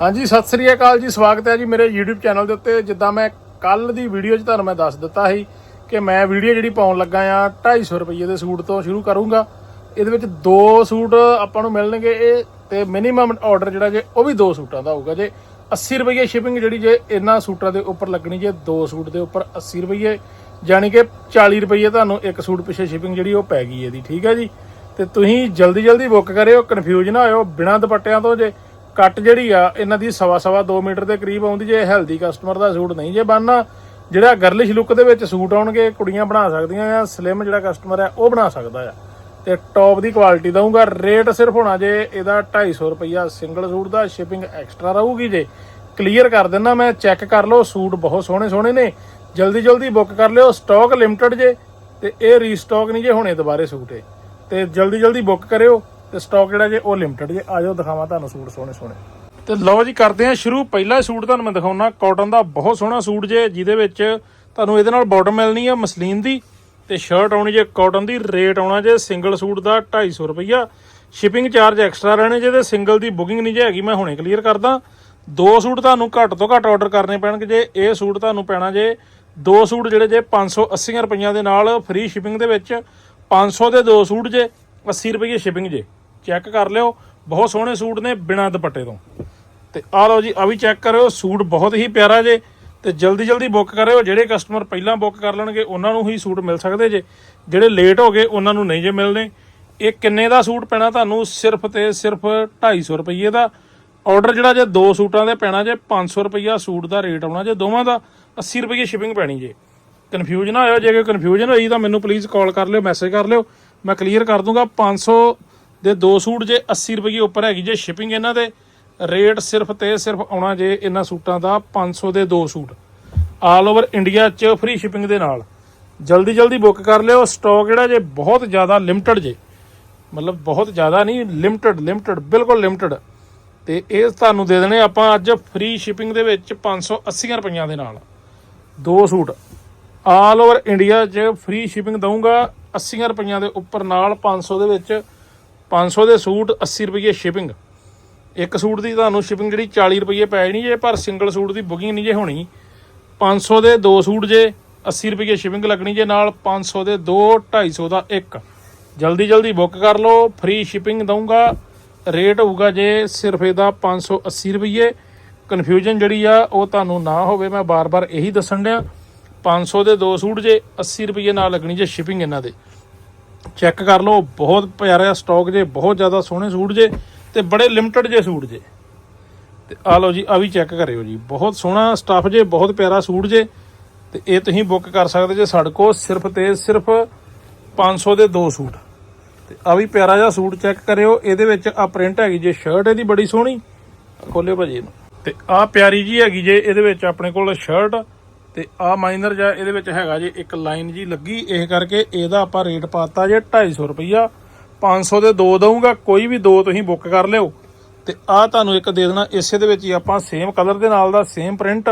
ਹਾਂਜੀ, ਸਤਿ ਸ੍ਰੀ ਅਕਾਲ ਜੀ, ਸਵਾਗਤ ਹੈ ਜੀ ਮੇਰੇ YouTube ਚੈਨਲ ਦੇ ਉੱਤੇ। ਜਿੱਦਾਂ ਮੈਂ ਕੱਲ ਦੀ ਵੀਡੀਓ 'ਚ ਤੁਹਾਨੂੰ ਮੈਂ ਦੱਸ ਦਿੱਤਾ ਸੀ ਕਿ ਮੈਂ ਵੀਡੀਓ ਜਿਹੜੀ ਪਾਉਣ ਲੱਗਾ ਆ 250 ਰੁਪਏ ਦੇ ਸੂਟ ਤੋਂ ਸ਼ੁਰੂ ਕਰੂੰਗਾ। ਇਹਦੇ ਵਿੱਚ ਦੋ ਸੂਟ ਆਪਾਂ ਨੂੰ ਮਿਲਣਗੇ ਇਹ ਤੇ ਮਿਨੀਮਮ ਆਰਡਰ ਜਿਹੜਾ ਜੇ, ਉਹ ਵੀ ਦੋ ਸੂਟਾਂ ਦਾ ਹੋਊਗਾ ਜੇ। 80 ਰੁਪਏ ਸ਼ਿਪਿੰਗ ਜਿਹੜੀ ਜੇ, ਇਹਨਾਂ ਸੂਟਾਂ ਦੇ ਉੱਪਰ ਲੱਗਣੀ ਜੇ, ਦੋ ਸੂਟ ਦੇ ਉੱਪਰ 80 ਰੁਪਏ ਯਾਨੀ ਕਿ 40 ਰੁਪਏ ਤੁਹਾਨੂੰ ਇੱਕ ਸੂਟ ਪਿੱਛੇ ਸ਼ਿਪਿੰਗ ਜਿਹੜੀ ਉਹ ਪੈ ਗਈ ਇਹਦੀ, ਠੀਕ ਹੈ ਜੀ? ਤੇ ਤੁਸੀਂ ਜਲਦੀ ਜਲਦੀ ਬੁੱਕ ਕਰਿਓ ਕਨਫਿਊਜ਼ ਨਾ ਹੋਇਓ, ਬਿਨਾਂ ਦੁਪੱਟਿਆਂ ਤੋਂ ਜੇ। ਕੱਟ ਜਿਹੜੀ ਆ, ਇਹਨਾਂ ਦੀ ਸਵਾ ਸਵਾ 2 ਮੀਟਰ ਦੇ ਕਰੀਬ ਆਉਂਦੀ ਜੇ ਹੈਲਦੀ ਕਸਟਮਰ ਦਾ ਸੂਟ ਨਹੀਂ ਜੇ ਬਣਨਾ। ਜਿਹੜਾ ਗਰਲਿਸ਼ ਲੁੱਕ ਦੇ ਵਿੱਚ ਸੂਟ ਆਉਣਗੇ, ਕੁੜੀਆਂ ਬਣਾ ਸਕਦੀਆਂ ਆ ਸਲਿਮ ਜਿਹੜਾ ਕਸਟਮਰ ਆ, ਉਹ ਬਣਾ ਸਕਦਾ ਆ। ਤੇ ਟੌਪ ਦੀ ਕੁਆਲਿਟੀ ਦਊਂਗਾ। ਰੇਟ ਸਿਰਫ ਹੋਣਾ ਜੇ ਇਹਦਾ 250 ਰੁਪਈਆ ਸਿੰਗਲ ਸੂਟ ਦਾ ਸ਼ਿਪਿੰਗ ਐਕਸਟਰਾ ਰਹੂਗੀ ਜੇ। ਕਲੀਅਰ ਕਰ ਦਿੰਦਾ ਮੈਂ ਚੈੱਕ ਕਰ ਲਓ, ਸੂਟ ਬਹੁਤ ਸੋਹਣੇ ਸੋਹਣੇ ਨੇ। ਜਲਦੀ ਜਲਦੀ ਬੁੱਕ ਕਰ ਲਿਓ ਸਟਾਕ ਲਿਮਟਿਡ ਜੇ। ਤੇ ਇਹ ਰੀਸਟਾਕ ਨਹੀਂ ਜੇ ਹੋਣੇ ਦੁਬਾਰੇ ਸੂਟ ਇਹ। ਤੇ ਜਲਦੀ ਜਲਦੀ ਬੁੱਕ ਕਰਿਓ। ਤੇ ਸਟਾਕ ਜਿਹੜਾ ਜੇ, ਉਹ ਲਿਮਟਿਡ ਜੇ। ਆਜੋ, ਦਿਖਾਵਾਂ ਤੁਹਾਨੂੰ ਸੂਟ ਸੋਹਣੇ ਸੋਹਣੇ। ਤੇ ਲਓ ਜੀ, ਕਰਦੇ ਆ ਸ਼ੁਰੂ। ਪਹਿਲਾ ਸੂਟ ਤੁਹਾਨੂੰ ਮੈਂ ਦਿਖਾਉਣਾ। ਕਾਟਨ ਦਾ ਬਹੁਤ ਸੋਹਣਾ ਸੂਟ ਜੇ, ਜਿਹਦੇ ਵਿੱਚ ਤੁਹਾਨੂੰ ਇਹਦੇ ਨਾਲ ਬਾਟਮ ਮਿਲਣੀ ਆ, ਮਸਲੀਨ ਦੀ। ਤੇ ਸ਼ਰਟ ਆਉਣੀ ਜੇ ਕਾਟਨ ਦੀ। ਰੇਟ ਆਉਣਾ ਜੇ ਸਿੰਗਲ ਸੂਟ ਦਾ 250 ਰੁਪਈਆ। ਸ਼ਿਪਿੰਗ ਚਾਰਜ ਐਕਸਟਰਾ ਰਹਿਣੇ ਜੇ ਤੇ ਸਿੰਗਲ ਦੀ ਬੁਕਿੰਗ ਨਹੀਂ ਜੇ ਹੈਗੀ, ਮੈਂ ਹੁਣੇ ਕਲੀਅਰ ਕਰਦਾ। ਦੋ ਸੂਟ ਤੁਹਾਨੂੰ ਘੱਟ ਤੋਂ ਘੱਟ ਆਰਡਰ ਕਰਨੇ ਪੈਣਗੇ ਜੇ। ਇਹ ਸੂਟ ਤੁਹਾਨੂੰ ਪੈਣਾ ਜੇ ਦੋ ਸੂਟ ਜਿਹੜੇ ਜੇ 580 ਰੁਪਈਆਂ ਦੇ ਨਾਲ ਫ੍ਰੀ ਸ਼ਿਪਿੰਗ ਦੇ ਵਿੱਚ। 500 ਦੇ ਦੋ ਸੂਟ ਜੇ 80 ਰੁਪਏ ਸ਼ਿਪਿੰਗ ਜੇ। ਚੈੱਕ ਕਰ ਲਿਓ। ਬਹੁਤ ਸੋਹਣੇ ਸੂਟ ਨੇ ਬਿਨਾਂ ਦੁਪੱਟੇ ਤੋਂ। ਤੇ ਆ ਲਓ ਜੀ ਆ ਵੀ ਚੈੱਕ ਕਰਿਓ, ਸੂਟ ਬਹੁਤ ਹੀ ਪਿਆਰਾ ਜੇ। ਤੇ ਜਲਦੀ ਜਲਦੀ ਬੁੱਕ ਕਰਿਓ, ਜਿਹੜੇ ਕਸਟਮਰ ਪਹਿਲਾਂ ਬੁੱਕ ਕਰ ਲੈਣਗੇ, ਉਹਨਾਂ ਨੂੰ ਹੀ ਸੂਟ ਮਿਲ ਸਕਦੇ ਜੇ। ਜਿਹੜੇ ਲੇਟ ਹੋ ਗਏ, ਉਹਨਾਂ ਨੂੰ ਨਹੀਂ ਜੇ ਮਿਲਣੇ। ਇਹ ਕਿੰਨੇ ਦਾ ਸੂਟ ਪੈਣਾ ਤੁਹਾਨੂੰ? ਸਿਰਫ ਤੇ ਸਿਰਫ 250 ਰੁਪਏ ਦਾ। ਆਰਡਰ ਜਿਹੜਾ ਜੇ ਦੋ ਸੂਟਾਂ ਦੇ ਪੈਣਾ ਜੇ 500 ਰੁਪਈਆ ਸੂਟ ਦਾ ਰੇਟ ਆਉਣਾ ਜੇ ਦੋਵਾਂ ਦਾ 80 ਰੁਪਏ ਸ਼ਿਪਿੰਗ ਪੈਣੀ ਜੇ। ਕਨਫਿਊਜ਼ ਨਾ ਹੋਇਓ, ਜੇ ਕੋਈ ਕਨਫਿਊਜ਼ਨ ਹੋਈ ਤਾਂ ਮੈਨੂੰ ਪਲੀਜ਼ ਕਾਲ ਕਰ ਲਿਓ ਮੈਸੇਜ ਕਰ ਲਿਓ। ਮੈਂ ਕਲੀਅਰ ਕਰ ਦੂੰਗਾ 500 ਦੇ ਦੋ ਸੂਟ ਜੇ 80 ਰੁਪਏ ਉੱਪਰ ਹੈਗੀ ਜੇ ਸ਼ਿਪਿੰਗ ਇਹਨਾਂ ਦੇ ਰੇਟ ਸਿਰਫ ਤੇ ਸਿਰਫ ਆਉਣਾ ਜੇ ਇਹਨਾਂ ਸੂਟਾਂ ਦਾ 500 ਦੇ ਦੋ ਸੂਟ। ਆਲ ਓਵਰ ਇੰਡੀਆ 'ਚ ਫ੍ਰੀ ਸ਼ਿਪਿੰਗ ਦੇ ਨਾਲ। ਜਲਦੀ ਜਲਦੀ ਬੁੱਕ ਕਰ ਲਿਓ ਸਟਾਕ ਜਿਹੜਾ ਜੇ ਬਹੁਤ ਜ਼ਿਆਦਾ ਲਿਮਟਿਡ ਜੇ। ਮਤਲਬ ਬਹੁਤ ਜ਼ਿਆਦਾ ਨਹੀਂ ਲਿਮਟਿਡ ਲਿਮਟਿਡ ਬਿਲਕੁਲ ਲਿਮਟਿਡ ਤੇ ਇਹ ਤੁਹਾਨੂੰ ਦੇ ਦੇਣੇ ਆਪਾਂ ਅੱਜ ਫ੍ਰੀ ਸ਼ਿਪਿੰਗ ਦੇ ਵਿੱਚ 580 ਰੁਪਈਆਂ ਦੇ ਨਾਲ। ਦੋ ਸੂਟ। ਆਲ ਓਵਰ ਇੰਡੀਆ 'ਚ ਫ੍ਰੀ ਸ਼ਿਪਿੰਗ ਦਊਂਗਾ 80 ਰੁਪਈਆਂ ਦੇ ਉੱਪਰ ਨਾਲ 500 ਦੇ ਵਿੱਚ 500 ਦੇ ਸੂਟ 80 ਰੁਪਏ ਸ਼ਿਪਿੰਗ ਇੱਕ ਸੂਟ ਦੀ ਤੁਹਾਨੂੰ ਸ਼ਿਪਿੰਗ ਜਿਹੜੀ 40 ਰੁਪਏ ਪੈ ਜਾਣੀ ਜੇ, ਪਰ ਸਿੰਗਲ ਸੂਟ ਦੀ ਬੁਕਿੰਗ ਨਹੀਂ ਜੇ ਹੋਣੀ। 500 ਦੇ ਦੋ ਸੂਟ ਜੇ 80 ਰੁਪਏ ਸ਼ਿਪਿੰਗ ਲੱਗਣੀ ਜੇ ਨਾਲ 500 ਦੇ ਦੋ 250 ਦਾ ਇੱਕ। ਜਲਦੀ ਜਲਦੀ ਬੁੱਕ ਕਰ ਲਓ ਫ੍ਰੀ ਸ਼ਿਪਿੰਗ ਦਊਂਗਾ। ਰੇਟ ਹੋਊਗਾ ਜੇ ਸਿਰਫ ਇਹਦਾ 580 ਰੁਪਏ ਕਨਫਿਊਜ਼ਨ ਜਿਹੜੀ ਆ, ਉਹ ਤੁਹਾਨੂੰ ਨਾ ਹੋਵੇ, ਮੈਂ ਬਾਰ-ਬਾਰ ਇਹੀ ਦੱਸਣ ਡਿਆ। 500 ਦੇ ਦੋ ਸੂਟ ਜੇ 80 ਰੁਪਏ ਨਾਲ ਲੱਗਣੀ ਜੇ ਸ਼ਿਪਿੰਗ ਇਹਨਾਂ ਦੇ। ਚੈੱਕ ਕਰ ਲਓ, ਬਹੁਤ ਪਿਆਰਾ ਸਟਾਕ ਜੇ, ਬਹੁਤ ਜ਼ਿਆਦਾ ਸੋਹਣੇ ਸੂਟ ਜੇ ਤੇ ਬੜੇ ਲਿਮਟਿਡ ਜੇ ਸੂਟ ਜੇ। ਤੇ ਆ ਲਓ ਜੀ ਆ ਵੀ ਚੈੱਕ ਕਰਿਓ ਜੀ। ਬਹੁਤ ਸੋਹਣਾ ਸਟਾਫ ਜੇ, ਬਹੁਤ ਪਿਆਰਾ ਸੂਟ ਜੇ ਤੇ ਇਹ ਤੁਸੀਂ ਬੁੱਕ ਕਰ ਸਕਦੇ ਜੇ ਸਾਡੇ ਕੋਲ ਸਿਰਫ ਤੇ ਸਿਰਫ 500 ਦੇ ਦੋ ਸੂਟ। ਤੇ ਆ ਵੀ ਪਿਆਰਾ ਜਿਹਾ ਸੂਟ ਚੈੱਕ ਕਰਿਓ, ਇਹਦੇ ਵਿੱਚ ਆ ਪ੍ਰਿੰਟ ਹੈਗੀ ਜੇ ਸ਼ਰਟ ਇਹਦੀ ਬੜੀ ਸੋਹਣੀ। ਖੋਲਿਓ ਭਾਜੀ ਇਹਨੂੰ। ਤੇ ਆ ਪਿਆਰੀ ਜੀ ਹੈਗੀ ਜੇ, ਇਹਦੇ ਵਿੱਚ ਆਪਣੇ ਕੋਲ ਸ਼ਰਟ ਤੇ ਆ ਮਾਈਨਰ ਜਾਂ ਇਹਦੇ ਵਿੱਚ ਹੈਗਾ ਜੇ, ਇੱਕ ਲਾਈਨ ਜੀ ਲੱਗੀ, ਇਹ ਕਰਕੇ ਇਹਦਾ ਆਪਾਂ ਰੇਟ ਪਾਤਾ ਜੇ 250 ਰੁਪਈਆ। 500 ਦੇ ਦੋ ਦਊਂਗਾ, ਕੋਈ ਵੀ ਦੋ ਤੁਸੀਂ ਬੁੱਕ ਕਰ ਲਿਓ। ਤੇ ਆ ਤੁਹਾਨੂੰ ਇੱਕ ਦੇ ਦੇਣਾ, ਇਸੇ ਦੇ ਵਿੱਚ ਹੀ ਆਪਾਂ ਸੇਮ ਕਲਰ ਦੇ ਨਾਲ ਦਾ ਸੇਮ ਪ੍ਰਿੰਟ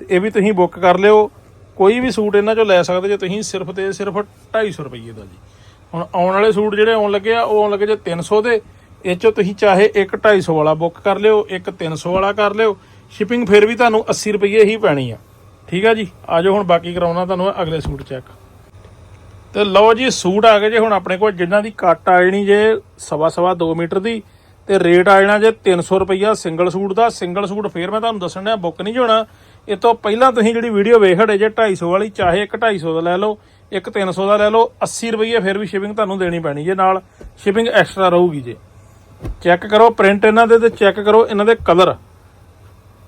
ਤੇ ਇਹ ਵੀ ਤੁਸੀਂ ਬੁੱਕ ਕਰ ਲਿਓ। ਕੋਈ ਵੀ ਸੂਟ ਇਹਨਾਂ ਚੋਂ ਲੈ ਸਕਦੇ ਜੇ ਤੁਸੀਂ, ਸਿਰਫ ਤੇ ਸਿਰਫ 250 ਰੁਪਏ ਦਾ ਜੀ। ਹੁਣ ਆਉਣ ਵਾਲੇ ਸੂਟ ਜਿਹੜੇ ਆਉਣ ਲੱਗੇ ਆ, ਉਹ ਆਉਣ ਲੱਗੇ ਜੇ 300 ਦੇ, ਇਹ ਚੋਂ ਤੁਸੀਂ ਚਾਹੇ ਇੱਕ 250 ਵਾਲਾ ਬੁੱਕ ਕਰ ਲਿਓ, ਇੱਕ 300 ਵਾਲਾ ਕਰ ਲਿਓ। ਸ਼ਿਪਿੰਗ ਫਿਰ ਵੀ ਤੁਹਾਨੂੰ 80 ਰੁਪਏ ਹੀ ਪੈਣੀ ਆ। ਠੀਕ ਆ ਜੀ, ਆਜੋ ਹੁਣ ਬਾਕੀ ਕਰਾਉਣਾ ਤੁਹਾਨੂੰ ਅਗਲੇ ਸੂਟ ਚੈੱਕ ਤੇ ਲਓ ਜੀ, ਸੂਟ ਆ ਗਏ ਜੇ ਹੁਣ ਆਪਣੇ ਕੋਲ, ਜਿਨ੍ਹਾਂ ਦੀ ਕੱਟ ਆ ਜਾਣੀ ਜੇ ਸਵਾ ਸਵਾ 2 ਮੀਟਰ ਦੀ, ਤੇ ਰੇਟ ਆ ਜਾਣਾ ਜੇ 300 ਰੁਪਈਆ ਸਿੰਗਲ ਸੂਟ ਦਾ। ਸਿੰਗਲ ਸੂਟ ਫੇਰ ਮੈਂ ਤੁਹਾਨੂੰ ਦੱਸਣ ਡਿਆ, ਬੁੱਕ ਨਹੀਂ ਹੋਣਾ। ਇਹ ਤੋਂ ਪਹਿਲਾਂ ਤੁਸੀਂ ਜਿਹੜੀ ਵੀਡੀਓ ਵੇਖ ਹੜੇ ਜੇ 250 ਵਾਲੀ, ਚਾਹੇ ਇੱਕ 250 ਦਾ ਲੈ ਲਓ, ਇੱਕ 300 ਦਾ ਲੈ ਲਓ 80 ਰੁਪਈਏ ਫਿਰ ਵੀ ਸ਼ਿਪਿੰਗ ਤੁਹਾਨੂੰ ਦੇਣੀ ਪੈਣੀ ਜੇ ਨਾਲ। ਸ਼ਿਪਿੰਗ ਐਕਸਟਰਾ ਰਹੂਗੀ ਜੇ। ਚੈੱਕ ਕਰੋ ਪ੍ਰਿੰਟ ਇਹਨਾਂ ਦੇ ਤੇ ਚੈੱਕ ਕਰੋ, ਇਹਨਾਂ ਦੇ ਕਲਰ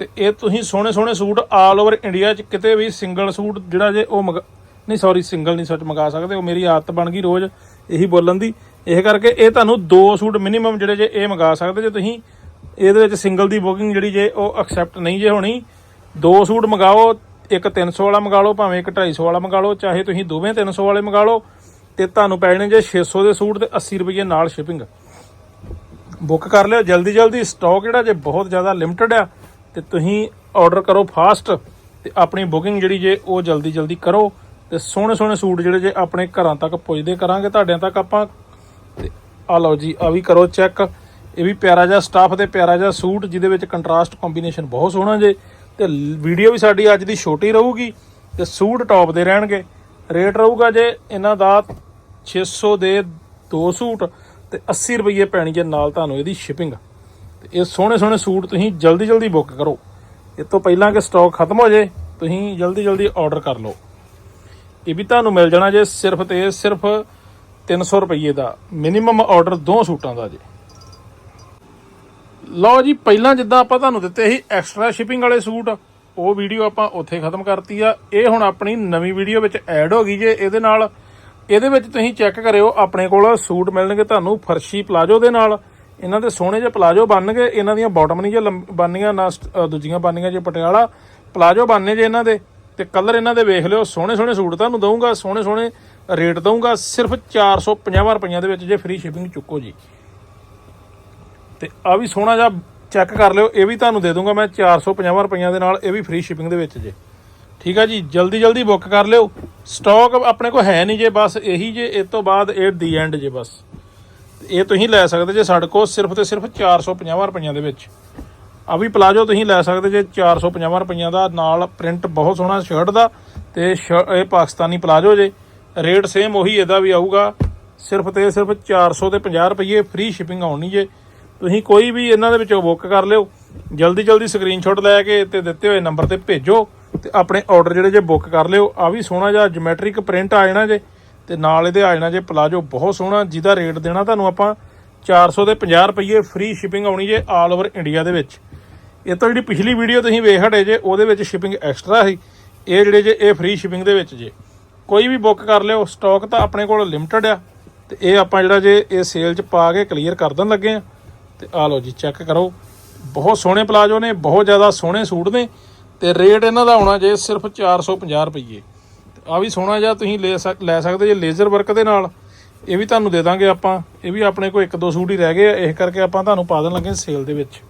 ਤੇ ਇਹ ਤੁਸੀਂ ਸੋਹਣੇ ਸੋਹਣੇ ਸੂਟ ਆਲ ਓਵਰ ਇੰਡੀਆ 'ਚ ਕਿਤੇ ਵੀ ਸਿੰਗਲ ਸੂਟ ਜਿਹੜਾ ਜੇ ਉਹ ਮੰਗਾ- ਨਹੀਂ ਸੌਰੀ ਸਿੰਗਲ ਨਹੀਂ ਸੱਚ ਮੰਗਾ ਸਕਦੇ, ਉਹ ਮੇਰੀ ਆਦਤ ਬਣ ਗਈ ਰੋਜ਼ ਇਹੀ ਬੋਲਣ ਦੀ। ਇਹ ਕਰਕੇ ਇਹ ਤੁਹਾਨੂੰ ਦੋ ਸੂਟ ਮਿਨੀਮਮ ਜਿਹੜੇ ਜੇ ਇਹ ਮੰਗਾ ਸਕਦੇ, ਜੇ ਤੁਸੀਂ ਇਹਦੇ ਵਿੱਚ ਸਿੰਗਲ ਦੀ ਬੁਕਿੰਗ ਜਿਹੜੀ ਜੇ ਉਹ ਐਕਸੈਪਟ ਨਹੀਂ ਜੇ ਹੋਣੀ, ਦੋ ਸੂਟ ਮੰਗਾਓ, ਇੱਕ 300 ਵਾਲਾ ਮੰਗਾ ਲਓ ਭਾਵੇਂ ਇੱਕ 250 ਵਾਲਾ ਮੰਗਾ ਲਓ ਚਾਹੇ ਤੁਸੀਂ ਦੋਵੇਂ 300 ਵਾਲੇ ਮੰਗਾ ਲਓ ਤੇ ਤੁਹਾਨੂੰ ਪੈ ਜਾਣੇ ਜੇ 600 ਦੇ ਸੂਟ ਤੇ 80 ਰੁਪਏ ਨਾਲ ਸ਼ਿਪਿੰਗ ਬੁੱਕ ਕਰ ਲਿਓ ਜਲਦੀ ਜਲਦੀ ਸਟਾਕ ਜਿਹੜਾ ਜੇ ਬਹੁਤ ਜ਼ਿਆਦਾ ਲਿਮਟਿਡ ਆ ਤੇ ਤੁਸੀਂ ਆਰਡਰ ਕਰੋ ਫਾਸਟ ਤੇ ਆਪਣੀ ਬੁਕਿੰਗ ਜਿਹੜੀ ਜੇ ਉਹ ਜਲਦੀ ਜਲਦੀ ਕਰੋ ਤੇ ਸੋਹਣੇ ਸੋਹਣੇ ਸੂਟ ਜਿਹੜੇ ਜੇ ਆਪਣੇ ਘਰਾਂ ਤੱਕ ਪੁੱਜਦੇ ਕਰਾਂਗੇ, ਤੁਹਾਡਿਆਂ ਤੱਕ ਆਪਾਂ ਤੇ ਆ ਲਓ ਜੀ ਆ ਵੀ ਕਰੋ ਚੈੱਕ ਇਹ ਵੀ ਪਿਆਰਾ ਜਿਹਾ ਸਟਾਫ ਤੇ ਪਿਆਰਾ ਜਿਹਾ ਸੂਟ, ਜਿਹਦੇ ਵਿੱਚ ਕੰਟਰਾਸਟ ਕੰਬੀਨੇਸ਼ਨ ਬਹੁਤ ਸੋਹਣਾ ਜੇ। ਤੇ ਵੀਡੀਓ ਵੀ ਸਾਡੀ ਅੱਜ ਦੀ ਛੋਟੀ ਰਹੂਗੀ ਤੇ ਸੂਟ ਟੌਪ ਦੇ ਰਹਿਣਗੇ। ਰੇਟ ਰਹੂਗਾ ਜੇ ਇਹਨਾਂ ਦਾ 600 ਦੇ ਦੋ ਸੂਟ ਤੇ 80 ਰੁਪਏ ਪੈਣੀ ਜੇ ਨਾਲ ਤੁਹਾਨੂੰ ਇਹਦੀ ਸ਼ਿਪਿੰਗ ਇਹ ਸੋਹਣੇ ਸੋਹਣੇ ਸੂਟ ਤੁਸੀਂ ਜਲਦੀ ਜਲਦੀ ਬੁੱਕ ਕਰੋ। ਇਹ ਤੋਂ ਪਹਿਲਾਂ ਕਿ ਸਟਾਕ ਖਤਮ ਹੋ ਜੇ, ਤੁਸੀਂ ਜਲਦੀ ਜਲਦੀ ਆਰਡਰ ਕਰ ਲਓ। ਇਹ ਵੀ ਤੁਹਾਨੂੰ ਮਿਲ ਜਾਣਾ ਜੇ ਸਿਰਫ ਤੇ ਸਿਰਫ 300 ਰੁਪਏ ਦਾ। ਮਿਨੀਮਮ ਆਰਡਰ ਦੋ ਸੂਟਾਂ ਦਾ ਜੇ। ਲਓ ਜੀ, ਪਹਿਲਾਂ ਜਿੱਦਾਂ ਆਪਾਂ ਤੁਹਾਨੂੰ ਦਿੱਤੇ ਸੀ ਐਕਸਟਰਾ ਸ਼ਿਪਿੰਗ ਵਾਲੇ ਸੂਟ, ਉਹ ਵੀਡੀਓ ਆਪਾਂ ਉੱਥੇ ਖਤਮ ਕਰਤੀ ਆ। ਇਹ ਹੁਣ ਆਪਣੀ ਨਵੀਂ ਵੀਡੀਓ ਵਿੱਚ ਐਡ ਹੋ ਗਈ ਜੇ ਇਹਦੇ ਨਾਲ। ਇਹਦੇ ਵਿੱਚ ਤੁਸੀਂ ਚੈੱਕ ਕਰਿਓ, ਆਪਣੇ ਕੋਲ ਸੂਟ ਮਿਲਣਗੇ ਤੁਹਾਨੂੰ ਫਰਸ਼ੀ ਪਲਾਜੋ ਦੇ ਨਾਲ। ਇਹਨਾਂ ਦੇ ਸੋਹਣੇ ਜਿਹੇ ਪਲਾਜੋ ਬਣ ਗਏ ਇਹਨਾਂ ਦੀਆਂ ਬਾਟਮ ਨਹੀਂ ਜੇ ਬਣਨੀਆਂ ਨਾ ਸਟ- ਦੂਜੀਆਂ ਬਣਨੀਆਂ ਜੇ ਪਟਿਆਲਾ। ਪਲਾਜੋ ਬਣਨੇ ਜੇ ਇਹਨਾਂ ਦੇ ਤੇ ਕਲਰ ਇਹਨਾਂ ਦੇ ਵੇਖ ਲਿਓ। ਸੋਹਣੇ ਸੋਹਣੇ ਸੂਟ ਤੁਹਾਨੂੰ ਦਊਂਗਾ ਸੋਹਣੇ ਸੋਹਣੇ ਰੇਟ ਦਊਂਗਾ। ਸਿਰਫ 450 ਰੁਪਈਆਂ ਦੇ ਵਿੱਚ ਜੇ ਫ੍ਰੀ ਸ਼ਿਪਿੰਗ ਚੁੱਕੋ ਜੀ। ਤੇ ਆ ਵੀ ਸੋਹਣਾ ਜਿਹਾ ਚੈੱਕ ਕਰ ਲਿਓ। ਇਹ ਵੀ ਤੁਹਾਨੂੰ ਦੇ ਦੂੰਗਾ ਮੈਂ 450 ਰੁਪਈਆਂ ਦੇ ਨਾਲ। ਇਹ ਵੀ ਫ੍ਰੀ ਸ਼ਿਪਿੰਗ ਦੇ ਵਿੱਚ ਜੇ। ਠੀਕ ਆ ਜੀ? ਜਲਦੀ ਜਲਦੀ ਬੁੱਕ ਕਰ ਲਿਓ। ਸਟਾਕ ਆਪਣੇ ਕੋਲ ਹੈ ਨਹੀਂ ਜੇ, ਬਸ ਇਹੀ ਜੇ ਇਸ ਤੋਂ ਬਾਅਦ ਇਹ ਦੀ ਐਂਡ ਜੇ ਬਸ। ਇਹ ਤੁਸੀਂ ਲੈ ਸਕਦੇ ਜੇ ਸਾਡੇ ਕੋਲ ਸਿਰਫ ਤੇ ਸਿਰਫ 450 ਰੁਪਈਆਂ ਦੇ ਵਿੱਚ। ਆ ਵੀ ਪਲਾਜੋ ਤੁਸੀਂ ਲੈ ਸਕਦੇ ਜੇ 450 ਰੁਪਈਆਂ ਦਾ, ਨਾਲ ਪ੍ਰਿੰਟ ਬਹੁਤ ਸੋਹਣਾ ਸ਼ਰਟ ਦਾ ਤੇ ਸ਼- ਇਹ ਪਾਕਿਸਤਾਨੀ ਪਲਾਜੋ ਜੇ। ਰੇਟ ਸੇਮ ਉਹੀ ਇਹਦਾ ਵੀ ਆਊਗਾ, ਸਿਰਫ ਤੇ ਸਿਰਫ 400 ਤੇ 50 ਰੁਪਏ ਫ੍ਰੀ ਸ਼ਿਪਿੰਗ ਆਉਣੀ ਜੇ। ਤੁਸੀਂ ਕੋਈ ਵੀ ਇਹਨਾਂ ਦੇ ਵਿੱਚੋਂ ਬੁੱਕ ਕਰ ਲਿਓ, ਜਲਦੀ ਜਲਦੀ ਸਕਰੀਨਸ਼ਾਟ ਲੈ ਕੇ ਤੇ ਦਿੱਤੇ ਹੋਏ ਨੰਬਰ ਤੇ ਭੇਜੋ ਤੇ ਆਪਣੇ ਆਰਡਰ ਜਿਹੜੇ ਜੇ ਬੁੱਕ ਕਰ ਲਿਓ। ਆ ਵੀ ਸੋਹਣਾ ਜਿਹਾ ਜਿਓਮੈਟ੍ਰਿਕ ਪ੍ਰਿੰਟ ਆ ਜਾਣਾ ਜੇ। ਤੇ ਨਾਲ ਇਹਦੇ ਆ ਜਾਣਾ ਜੇ ਪਲਾਜੋ, ਬਹੁਤ ਸੋਹਣਾ ਜਿਹਦਾ ਰੇਟ ਦੇਣਾ ਤੁਹਾਨੂੰ ਆਪਾਂ 400 ਦੇ 50 ਰੁਪਏ ਫ੍ਰੀ ਸ਼ਿਪਿੰਗ ਆਉਣੀ ਜੇ ਆਲ ਓਵਰ ਇੰਡੀਆ ਦੇ ਵਿੱਚ। ਇਹ ਤੋਂ ਜਿਹੜੀ ਪਿਛਲੀ ਵੀਡੀਓ ਤੁਸੀਂ ਵੇਖ ਹਟੇ ਜੇ, ਉਹਦੇ ਵਿੱਚ ਸ਼ਿਪਿੰਗ ਐਕਸਟਰਾ ਸੀ। ਇਹ ਜਿਹੜੇ ਜੇ, ਇਹ ਫ੍ਰੀ ਸ਼ਿਪਿੰਗ ਦੇ ਵਿੱਚ ਜੇ। ਕੋਈ ਵੀ ਬੁੱਕ ਕਰ ਲਿਓ ਸਟਾਕ ਤਾਂ ਆਪਣੇ ਕੋਲ ਲਿਮਟਿਡ ਆ। ਤੇ ਇਹ ਆਪਾਂ ਜਿਹੜਾ ਜੇ ਇਹ ਸੇਲ 'ਚ ਪਾ ਕੇ ਕਲੀਅਰ ਕਰ ਦੇਣ ਲੱਗੇ ਆ। ਤੇ ਆ ਲਓ ਜੀ ਚੈੱਕ ਕਰੋ। ਬਹੁਤ ਸੋਹਣੇ ਪਲਾਜੋ ਨੇ, ਬਹੁਤ ਜ਼ਿਆਦਾ ਸੋਹਣੇ ਸੂਟ ਨੇ। ਤੇ ਰੇਟ ਇਹਨਾਂ ਦਾ ਆਉਣਾ ਜੇ ਸਿਰਫ 450 ਰੁਪਏ ਆ ਵੀ ਸੋਹਣਾ ਜਿਹਾ ਤੁਸੀਂ ਲੈ ਸਕ, ਲੈ ਸਕਦੇ ਜੇ ਲੇਜ਼ਰ ਵਰਕ ਦੇ ਨਾਲ। ਇਹ ਵੀ ਤੁਹਾਨੂੰ ਦੇ ਦਾਂਗੇ ਆਪਾਂ। ਇਹ ਵੀ ਆਪਣੇ ਕੋਲ ਇੱਕ ਦੋ ਸੂਟ ਹੀ ਰਹਿ ਗਏ ਆ। ਇਸ ਕਰਕੇ ਆਪਾਂ ਤੁਹਾਨੂੰ ਪਾ ਦੇਣ ਲੱਗੇ ਸੇਲ ਦੇ ਵਿੱਚ।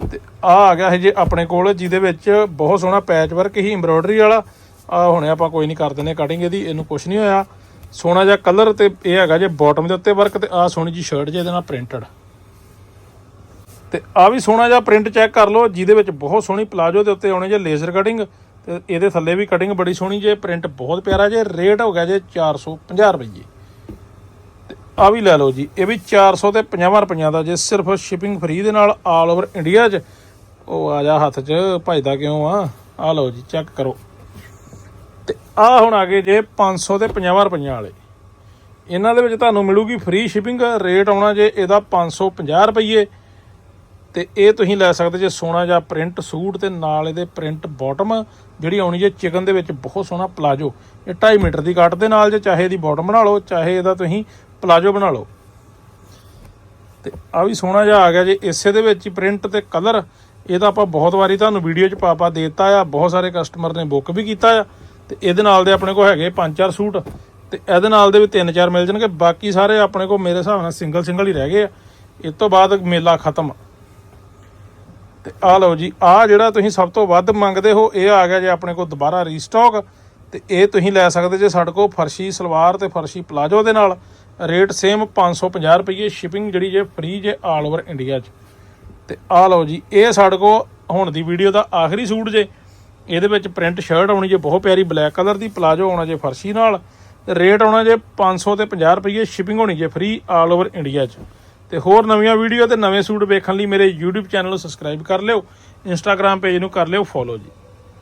ਤੇ ਆ ਆ ਗਿਆ ਹੈ ਜੇ ਆਪਣੇ ਕੋਲ, ਜਿਹਦੇ ਵਿੱਚ ਬਹੁਤ ਸੋਹਣਾ ਪੈਚ ਵਰਕ ਹੀ ਐਮਬ੍ਰੋਇਡਰੀ ਵਾਲਾ। ਆ ਹੁਣੇ ਆਪਾਂ ਕੋਈ ਨਹੀਂ ਕਰ ਦਿੰਦੇ ਕਟਿੰਗ ਇਹਦੀ, ਇਹਨੂੰ ਕੁਝ ਨਹੀਂ ਹੋਇਆ। ਸੋਹਣਾ ਜਿਹਾ ਕਲਰ ਤੇ ਇਹ ਹੈਗਾ ਜੇ ਬਾਟਮ ਦੇ ਉੱਤੇ ਵਰਕ ਤੇ ਆ ਸੋਹਣੀ ਜੀ ਸ਼ਰਟ ਜੇ ਇਹਦੇ ਨਾਲ ਪ੍ਰਿੰਟਡ ਤੇ ਆ ਵੀ ਸੋਹਣਾ ਜਿਹਾ ਪ੍ਰਿੰਟ ਚੈੱਕ ਕਰ ਲਓ, ਜਿਹਦੇ ਵਿੱਚ ਬਹੁਤ ਸੋਹਣੀ ਪਲਾਜੋ ਦੇ ਉੱਤੇ ਆਉਣੇ ਜੇ ਲੇਜ਼ਰ ਕਟਿੰਗ ਤੇ ਇਹਦੇ ਥੱਲੇ ਵੀ ਕਟਿੰਗ ਬੜੀ ਸੋਹਣੀ ਜੇ ਪ੍ਰਿੰਟ ਬਹੁਤ ਪਿਆਰਾ ਜੇ ਰੇਟ ਹੋ ਗਿਆ ਜੇ 450 ਰੁਪਏ। ਤੇ ਆ ਵੀ ਲੈ ਲਓ ਜੀ, ਇਹ ਵੀ 400 ਤੇ 50 ਰੁਪਈਆਂ ਦਾ ਜੇ, ਸਿਰਫ ਸ਼ਿਪਿੰਗ ਫ੍ਰੀ ਦੇ ਨਾਲ ਆਲ ਓਵਰ ਇੰਡੀਆ 'ਚ। ਉਹ ਆ ਜਾ ਹੱਥ 'ਚ ਭਜਦਾ ਕਿਉਂ ਆ? ਆ ਲਓ ਜੀ ਚੈੱਕ ਕਰੋ। ਤੇ ਆ ਹੁਣ ਆ ਗਏ ਜੇ 500 ਤੇ 50 ਰੁਪਈਆਂ ਵਾਲੇ। ਇਹਨਾਂ ਦੇ ਵਿੱਚ ਤੁਹਾਨੂੰ ਮਿਲੂਗੀ ਫ੍ਰੀ ਸ਼ਿਪਿੰਗ ਰੇਟ ਆਉਣਾ ਜੇ ਇਹਦਾ 550 ਰੁਪਏ ਤੇ ਇਹ ਤੁਸੀਂ ਲੈ ਸਕਦੇ ਜੇ ਸੋਹਣਾ ਜਿਹਾ ਪ੍ਰਿੰਟ ਸੂਟ ਤੇ ਨਾਲ ਇਹਦੇ ਪ੍ਰਿੰਟ ਬਾਟਮ, ਜਿਹੜੀ ਆਉਣੀ ਜੇ ਚਿਕਨ ਦੇ ਵਿੱਚ ਬਹੁਤ ਸੋਹਣਾ ਪਲਾਜੋ। ਇਹ 2.5 ਮੀਟਰ ਦੀ ਕੱਟ ਦੇ ਨਾਲ ਜੇ ਚਾਹੇ ਇਹਦੀ ਬਾਟਮ ਬਣਾ ਲਓ, ਚਾਹੇ ਇਹਦਾ ਤੁਸੀਂ ਪਲਾਜੋ ਬਣਾ ਲਓ। ਤੇ ਆ ਵੀ ਸੋਹਣਾ ਜਿਹਾ ਆ ਗਿਆ ਜੇ ਇਸੇ ਦੇ ਵਿੱਚ ਹੀ ਪ੍ਰਿੰਟ ਤੇ ਕਲਰ, ਇਹ ਤਾਂ ਆਪਾਂ ਬਹੁਤ ਵਾਰੀ ਤੁਹਾਨੂੰ ਵੀਡੀਓ 'ਚ ਪਾਪਾ ਦੇਤਾ ਆ, ਬਹੁਤ ਸਾਰੇ ਕਸਟਮਰ ਨੇ ਬੁੱਕ ਵੀ ਕੀਤਾ ਆ। ਤੇ ਇਹਦੇ ਨਾਲ ਦੇ ਆਪਣੇ ਕੋਲ ਹੈਗੇ ਪੰਜ ਚਾਰ ਸੂਟ, ਤੇ ਇਹਦੇ ਨਾਲ ਦੇ ਵੀ ਤਿੰਨ ਚਾਰ ਮਿਲ ਜਾਣਗੇ, ਬਾਕੀ ਸਾਰੇ ਆਪਣੇ ਕੋਲ ਮੇਰੇ ਹਿਸਾਬ ਨਾਲ ਸਿੰਗਲ ਸਿੰਗਲ ਹੀ ਰਹਿ ਗਏ ਆ। ਇਸ ਤੋਂ ਬਾਅਦ ਮੇਲਾ ਖਤਮ। ਤੇ ਆ ਲਓ ਜੀ, ਆ ਜਿਹੜਾ ਤੁਸੀਂ ਸਭ ਤੋਂ ਵੱਧ ਮੰਗਦੇ ਹੋ, ਇਹ ਆ ਗਿਆ ਜੇ ਆਪਣੇ ਕੋਲ ਦੁਬਾਰਾ ਰੀਸਟਾਕ ਤੇ ਇਹ ਤੁਸੀਂ ਲੈ ਸਕਦੇ ਜੇ ਸਾਡੇ ਕੋਲ ਫਰਸ਼ੀ ਸਲਵਾਰ ਤੇ ਫਰਸ਼ੀ ਪਲਾਜੋ ਦੇ ਨਾਲ। ਰੇਟ ਸੇਮ 550 ਰੁਪਏ ਸ਼ਿਪਿੰਗ ਜਿਹੜੀ ਜੇ ਫ੍ਰੀ ਜੇ ਆਲ ਓਵਰ ਇੰਡੀਆ 'ਚ। ਤੇ ਆ ਲਓ ਜੀ, ਇਹ ਸਾਡੇ ਕੋਲ ਹੁਣ ਦੀ ਵੀਡੀਓ ਦਾ ਆਖਰੀ ਸੂਟ ਜੇ। ਇਹਦੇ ਵਿੱਚ ਪ੍ਰਿੰਟ ਸ਼ਰਟ ਆਉਣੀ ਜੇ, ਬਹੁਤ ਪਿਆਰੀ ਬਲੈਕ ਕਲਰ ਦੀ ਪਲਾਜੋ ਆਉਣਾ ਜੇ ਫਰਸ਼ੀ ਨਾਲ। ਤੇ ਰੇਟ ਆਉਣਾ ਜੇ 500 ਤੇ 50 ਰੁਪਏ ਸ਼ਿਪਿੰਗ ਹੋਣੀ ਜੇ ਫ੍ਰੀ ਆਲ ਓਵਰ ਇੰਡੀਆ 'ਚ। ਤੇ ਹੋਰ ਨਵੀਆਂ ਵੀਡੀਓ ਤੇ ਨਵੇਂ ਸੂਟ ਵੇਖਣ ਲਈ ਮੇਰੇ YouTube ਚੈਨਲ ਨੂੰ ਸਬਸਕ੍ਰਾਈਬ ਕਰ ਲਿਓ, Instagram ਪੇਜ ਨੂੰ ਕਰ ਲਿਓ ਫੋਲੋ ਜੀ।